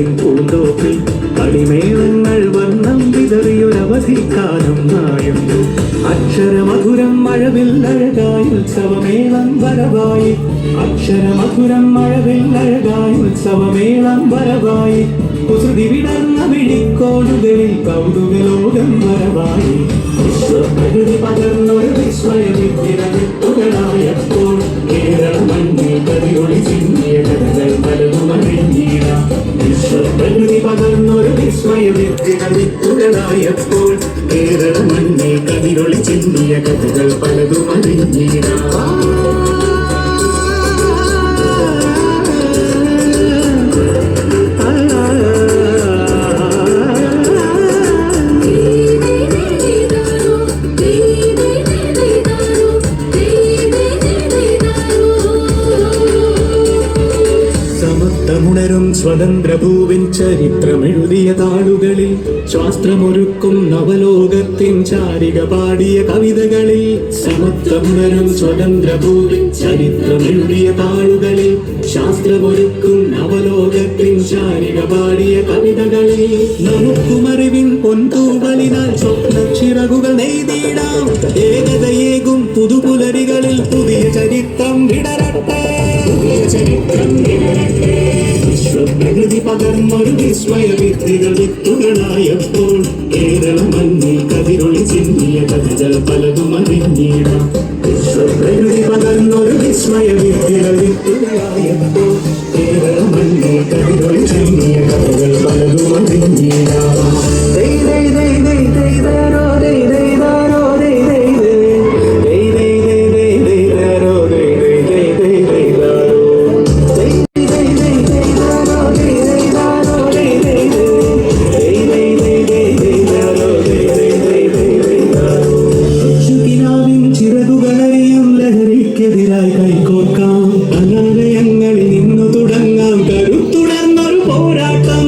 നാടിൻ പൂന്തോപ്പിൽ അടിമേളങ്ങൾ വർണം വിതറിയൊരവധിക്കാലം നായുന്നു. അക്ഷരമധുരം മഴവിൽ അഴകായി ഉത്സവമേളം വരവായി. അക്ഷരമധുരം മഴവിൽ അഴകായി ഉത്സവമേളം വരവായി. കുസൃതി വിടർന്ന വിഴിക്കോടുകളിൽ കൗതുകലോകം വരവായി. വിശ്വപ്രകൃതി പകർന്നൊരു വിസ്മയ വിദ്യകളായപ്പോൾ കേരള മണ്ണിൽ കതിരൊളി ചിന്നിയ കഥകൾ പലതും അറിഞ്ഞിടാം. സമത്വമുണരും സ്വതന്ത്ര ഭൂവിൻ ചരിത്രമെഴുതിയ താളുകളിൽ ശാസ്ത്രമൊരുക്കും നവലോകത്തിൻ ചാരിക പാടിയ കവിതകളിൽ സ്വതന്ത്ര ഭൂവിൻ ചരിത്രമെഴുതിയ താളുകളിൽ ശാസ്ത്രമൊരുക്കും നവലോകത്തിൻ ചാരിക പാടിയ കവിതകളിൽ. നമുക്കുമറിവിൻ പൊന്തൂവലിനാൽ ചിറകുകൾ നെയ്തിടാം ഏകതയേകും പുതുപുലരികളിൽ പുതിയ ചരിത്രം വിടരട്ടെ. പുതിയ ചരിത്രം വിടരട്ടെ. പകർന്നൊരു വിസ്മയ വിദ്യകൾ വിത്തുകളായപ്പോൾ കേരള മണ്ണിൽ കതിരൊളി ചിന്നിയ കഥകൾ പലതും അറിഞ്ഞിടാം. വിശ്വപ്രകൃതി പകർന്നൊരു വിസ്മയ വിദ്യകൾ വിത്തുകളായപ്പോൾ കേരള മണ്ണിൽ കതിരൊളി ലഹരിക്കെതിരായി കൈകോർക്കാം. അനാലയങ്ങളിൽ നിന്നു തുടങ്ങാം. കരുത്തുടർന്നൊരു പോരാട്ടം.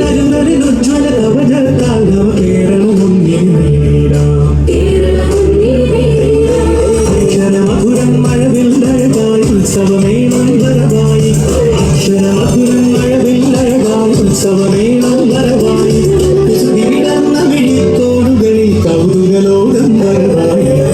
കരുതലിനുജ്വല കവചത്താൽ കേരളം മുന്നിൽ നേരിടാം. മഴവിൽ അഴകായി ഉത്സവമേളം വരവായി അക്ഷരമധുരം മഴവിൽ അഴകായി ഉത്സവമേളം വരവായി വിടർന്ന വിളിക്കോടുകളിൽ കൗതുകലോകം വരവായി